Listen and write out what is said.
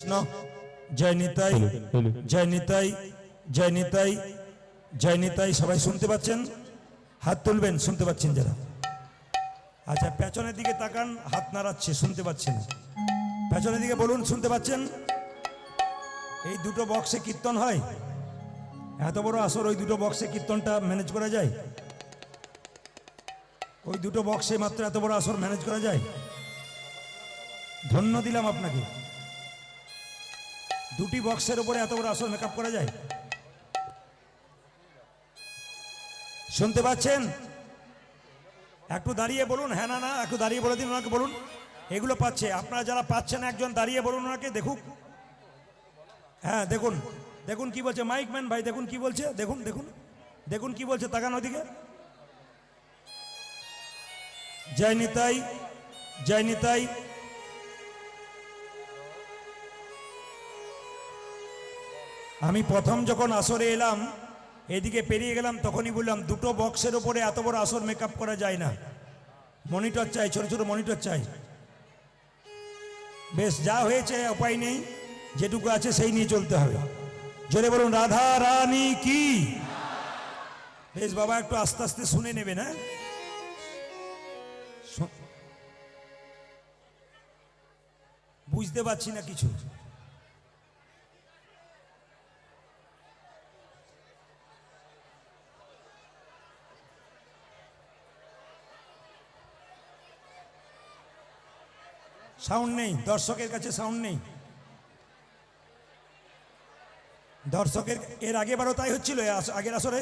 কৃষ্ণ জয় নিতাই হলো। জয় নিতাই জয় নিতাই জয় নিতাই সবাই শুনতে পাচ্ছেন? হাত তুলবেন শুনতে পাচ্ছেন যারা? আচ্ছা পেছনের দিকে তাকান হাত নাড়াচ্ছে শুনতে পাচ্ছেন? পেছনের দিকে বলুন শুনতে পাচ্ছেন? এই দুটো বক্সে কীর্তন হয়। এত বড় আসর ওই দুটো বক্সে কীর্তনটা ম্যানেজ করা যায়? ওই দুটো বক্সে মাত্র এত বড় আসর ম্যানেজ করা যায়? ধন্য দিলাম আপনাকে। দুটি বক্সের উপরে এত বড় আসর মেকআপ করা যায়? শুনতে পাচ্ছেন? একটু দাঁড়িয়ে বলুন হ্যাঁ না না, একটু দাঁড়িয়ে বলে দিন ওনাকে বলুন। এগুলো পাচ্ছে। আপনারা যারা পাচ্ছেন একজন, দাঁড়িয়ে বলুন ওনাকে, দেখুক। হ্যাঁ দেখুন দেখুন কি বলছে মাইক ম্যান ভাই, দেখুন কি বলছে, দেখুন দেখুন দেখুন কি বলছে তাকান ওদিকে। জয় নিতাই জয় নিতাই আমি প্রথম যখন আসরে এলাম, এদিকে পেরিয়ে গেলাম, তখনই বললাম, দুটো বক্সের ওপরে এত বড় আসর মেকআপ করা যায় না। মনিটর চাই, ছোট ছোট মনিটর চাই। বেশ, যা হয়েছে, উপায় নেই, যেটুকু আছে সেই নিয়ে চলতে হবে। জোরে বলুন, রাধা রানী কি? বেশ, বাবা, একটু আস্তে আস্তে শুনে নেবে না শু- বুঝতে পারছি না কিছু। সাউন্ড নেই দর্শকের কাছে সাউন্ড নেই। দর্শকের এর আগে বারো তাই হচ্ছিল আগের আসরে।